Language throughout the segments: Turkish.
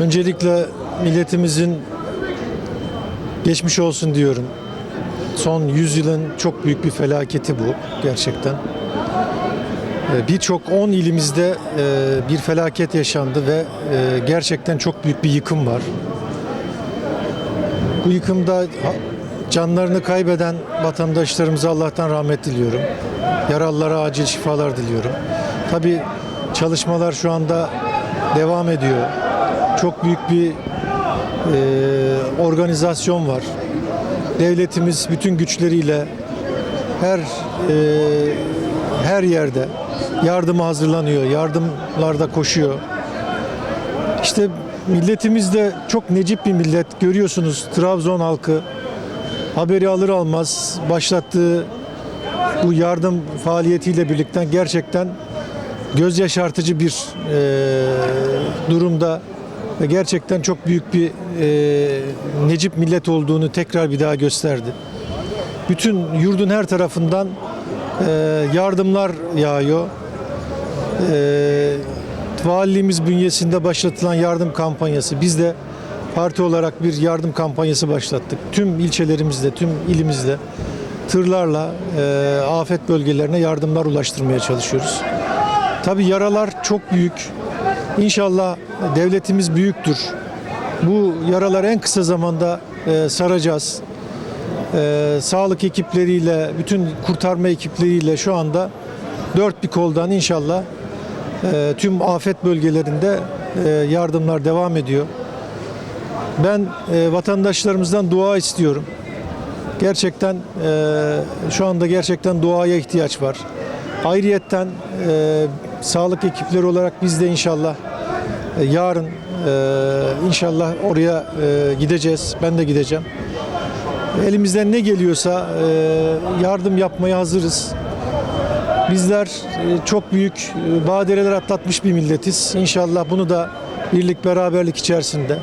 Öncelikle milletimizin geçmiş olsun diyorum. Son 100 yılın çok büyük bir felaketi bu gerçekten. Ee, Birçok 10 ilimizde e, bir felaket yaşandı ve e, gerçekten çok büyük bir yıkım var. Bu yıkımda canlarını kaybeden vatandaşlarımıza Allah'tan rahmet diliyorum. Yaralılara acil şifalar diliyorum. Tabii çalışmalar şu anda devam ediyor. Çok büyük bir e, organizasyon var. Devletimiz bütün güçleriyle her e, her yerde yardıma hazırlanıyor. Yardımlarda koşuyor. İşte milletimiz de çok necip bir millet. Görüyorsunuz Trabzon halkı haberi alır almaz başlattığı bu yardım faaliyetiyle birlikte gerçekten göz yaşartıcı bir e, durumda ve gerçekten çok büyük bir e, necip millet olduğunu tekrar bir daha gösterdi. Bütün yurdun her tarafından e, yardımlar yağıyor. E, valiliğimiz bünyesinde başlatılan yardım kampanyası. Biz de parti olarak bir yardım kampanyası başlattık. Tüm ilçelerimizde, tüm ilimizde tırlarla e, afet bölgelerine yardımlar ulaştırmaya çalışıyoruz. Tabii yaralar çok büyük. İnşallah devletimiz büyüktür. Bu yaralar en kısa zamanda e, saracağız. E, sağlık ekipleriyle, bütün kurtarma ekipleriyle şu anda dört bir koldan inşallah e, tüm afet bölgelerinde e, yardımlar devam ediyor. Ben e, vatandaşlarımızdan dua istiyorum. Gerçekten e, şu anda gerçekten duaya ihtiyaç var. Ayrıyetten e, sağlık ekipleri olarak biz de inşallah e, yarın e, inşallah oraya e, gideceğiz. Ben de gideceğim. Elimizden ne geliyorsa yardım yapmaya hazırız. Bizler çok büyük badireler atlatmış bir milletiz. İnşallah bunu da birlik beraberlik içerisinde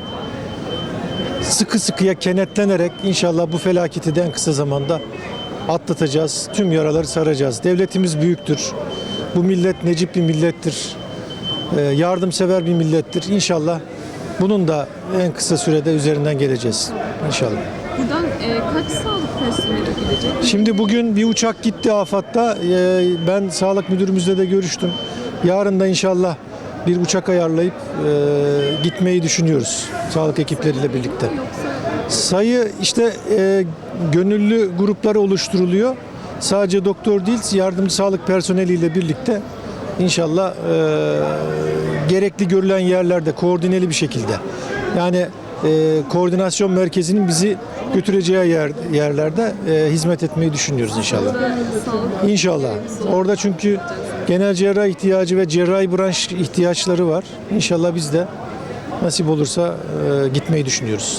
sıkı sıkıya kenetlenerek inşallah bu felaketi de en kısa zamanda atlatacağız. Tüm yaraları saracağız. Devletimiz büyüktür. Bu millet necip bir millettir. Ee, Yardımsever bir millettir. İnşallah bunun da en kısa sürede üzerinden geleceğiz. İnşallah. Buradan e, kaç sağlık personeli gidecek? Şimdi bugün bir uçak gitti AFAD'da. Ee, Ben sağlık müdürümüzle de görüştüm. Yarın da inşallah bir uçak ayarlayıp e, gitmeyi düşünüyoruz. Sağlık ekipleriyle birlikte. Sayı işte e, gönüllü grupları oluşturuluyor. Sadece doktor değil, yardımcı sağlık personeliyle birlikte inşallah e, gerekli görülen yerlerde koordineli bir şekilde. Yani e, koordinasyon merkezinin bizi götüreceği yer, yerlerde e, hizmet etmeyi düşünüyoruz inşallah. İnşallah. Orada çünkü genel cerrah ihtiyacı ve cerrahi branş ihtiyaçları var. İnşallah biz de nasip olursa e, gitmeyi düşünüyoruz.